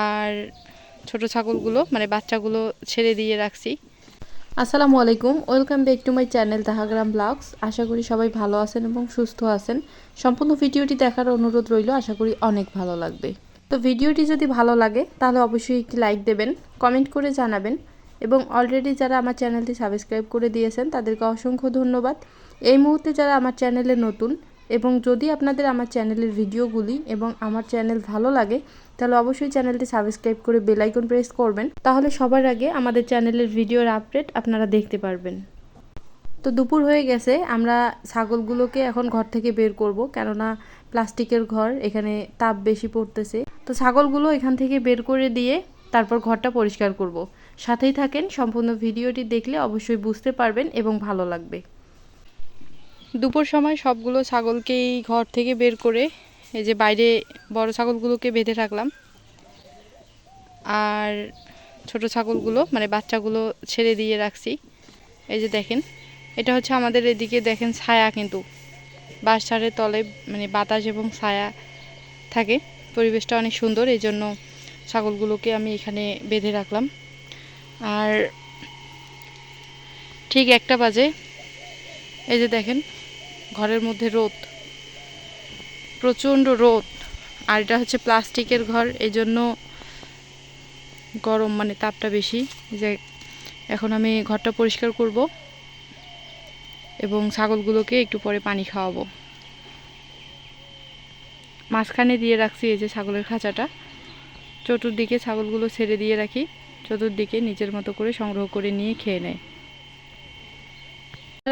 আর ছোট ছাগলগুলো মানে বাচ্চাগুলো ছেড়ে দিয়ে রাখছি। আসসালামু আলাইকুম, welcome back to my channel Tahagram vlogs. আশা করি সবাই ভালো আছেন এবং সুস্থ আছেন। সম্পূর্ণ ভিডিওটি দেখার অনুরোধ রইল, আশা করি অনেক ভালো লাগবে। তো ভিডিওটি যদি ভালো লাগে, তাহলে অবশ্যই একটি লাইক দেবেন, কমেন্ট করে জানাবেন এবং অলরেডি যারা আমার চ্যানেলটি সাবস্ক্রাইব করে দিয়েছেন, তাদেরকে অসংখ্য ধন্যবাদ। এই মুহূর্তে যারা আমার চ্যানেলে নতুন এবং যদি আপনাদের আমার চ্যানেলের ভিডিওগুলি এবং আমার চ্যানেল ভালো লাগে তাহলে অবশ্যই চ্যানেলটি সাবস্ক্রাইব করে বেলাইকন প্রেস করবেন। তাহলে সবার আগে আমাদের চ্যানেলের ভিডিওর আপডেট আপনারা দেখতে পারবেন। তো দুপুর হয়ে গেছে, আমরা ছাগলগুলোকে এখন ঘর থেকে বের করব, কেননা প্লাস্টিকের ঘর, এখানে তাপ বেশি পড়তেছে। তো ছাগলগুলো এখান থেকে বের করে দিয়ে তারপর ঘরটা পরিষ্কার করব। সাথেই থাকেন, সম্পূর্ণ ভিডিওটি দেখলে অবশ্যই বুঝতে পারবেন এবং ভালো লাগবে। দুপুর সময় সবগুলো ছাগলকেই ঘর থেকে বের করে এই যে বাইরে বড় ছাগলগুলোকে বেঁধে রাখলাম। আর ছোট ছাগলগুলো মানে বাচ্চাগুলো ছেড়ে দিয়ে রাখছি। এই যে দেখেন, এটা হচ্ছে আমাদের এদিকে দেখেন ছায়া কিন্তু। বাঁশঝাড়ের তলে মানে বাতাস এবং ছায়া থাকে। পরিবেশটা অনেক সুন্দর এই জন্য ছাগলগুলোকে আমি এখানে বেঁধে রাখলাম। আর ঠিক একটা বাজে, এই যে দেখেন, ঘরের মধ্যে রোদ। প্রচণ্ড রোদ। আর এটা হচ্ছে প্লাস্টিকের ঘর এই জন্য গরম মানে তাপটা বেশি। যে এখন আমি ঘরটা পরিষ্কার করব এবং ছাগলগুলোকে একটু পরে পানি খাওয়াবো। মাঝখানে দিয়ে রাখছি এই যে ছাগলের খাঁচাটা। চতুর্দিকে ছাগলগুলো ছেড়ে দিয়ে রাখি। চতুর্দিকে নিজের মতো করে সংগ্রহ করে নিয়ে খেয়ে নেয়।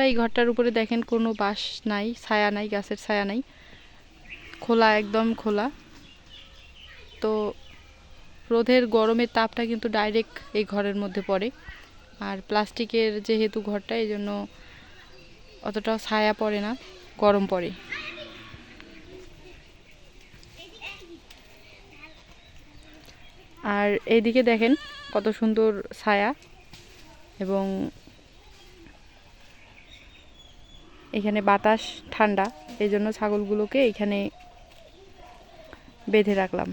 এই ঘরটার উপরে দেখেন কোনো বাঁশ নাই, ছায়া নাই, গাছের ছায়া নাই। খোলা, একদম খোলা। তো রোদের গরমের তাপটা কিন্তু ডাইরেক্ট এই ঘরের মধ্যে পড়ে। আর প্লাস্টিকের যেহেতু ঘরটা এই জন্য অতটাও ছায়া পড়ে না, গরম পড়ে। আর এইদিকে দেখেন কত সুন্দর ছায়া এবং এখানে বাতাস ঠান্ডা এই জন্য ছাগলগুলোকে এখানে বেঁধে রাখলাম।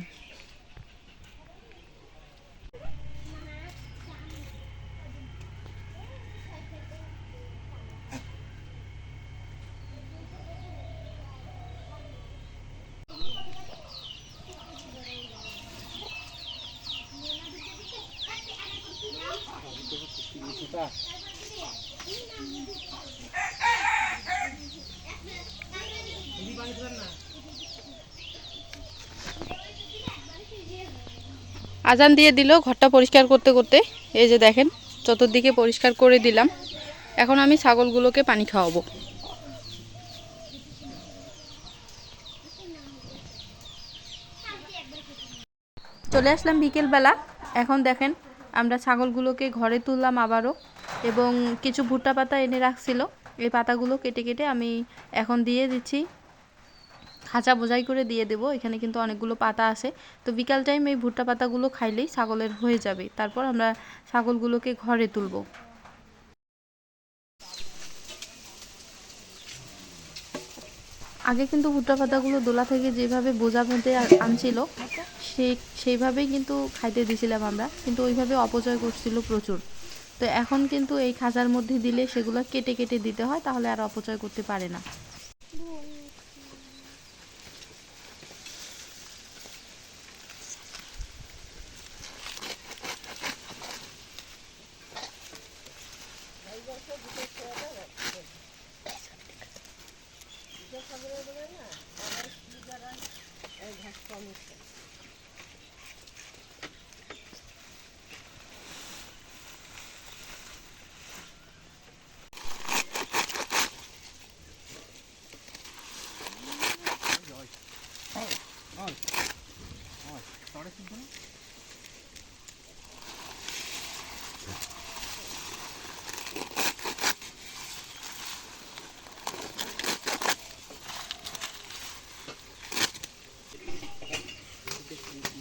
আজান দিয়ে দিল, ঘরটা পরিষ্কার করতে করতে। এই যে দেখেন, চতুর্দিকে পরিষ্কার করে দিলাম। এখন আমি ছাগলগুলোকে পানি খাওয়াবো। চলে আসলাম বিকেলবেলা। এখন দেখেন, আমরা ছাগলগুলোকে ঘরে তুললাম আবারও, এবং কিছু ভুট্টা পাতা এনে রাখছিল। এই পাতাগুলো কেটে কেটে আমি এখন দিয়ে দিচ্ছি। খাঁচা বোঝাই করে দিয়ে দেবো। এখানে কিন্তু অনেকগুলো পাতা আছে। তো বিকাল টাইম এই ভুট্টা পাতাগুলো খাইলেই ছাগলের হয়ে যাবে। তারপর আমরা ছাগলগুলোকে ঘরে তুলবো। আগে কিন্তু ভুট্টা পাতাগুলো দোলা থেকে যেভাবে বোঝা বেঁধে আনছিল সেই সেইভাবেই কিন্তু খাইতে দিছিলাম আমরা। কিন্তু ওইভাবে অপচয় করছিল প্রচুর। তো এখন কিন্তু এই খাঁচার মধ্যে দিলে সেগুলো কেটে কেটে দিতে হয়, তাহলে আর অপচয় করতে পারে না।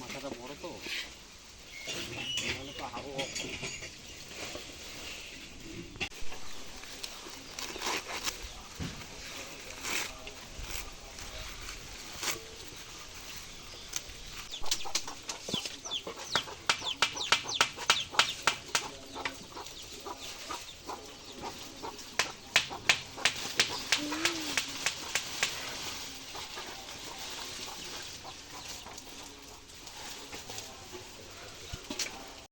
মাথাটা বড় তো। নাহলে তো হাবো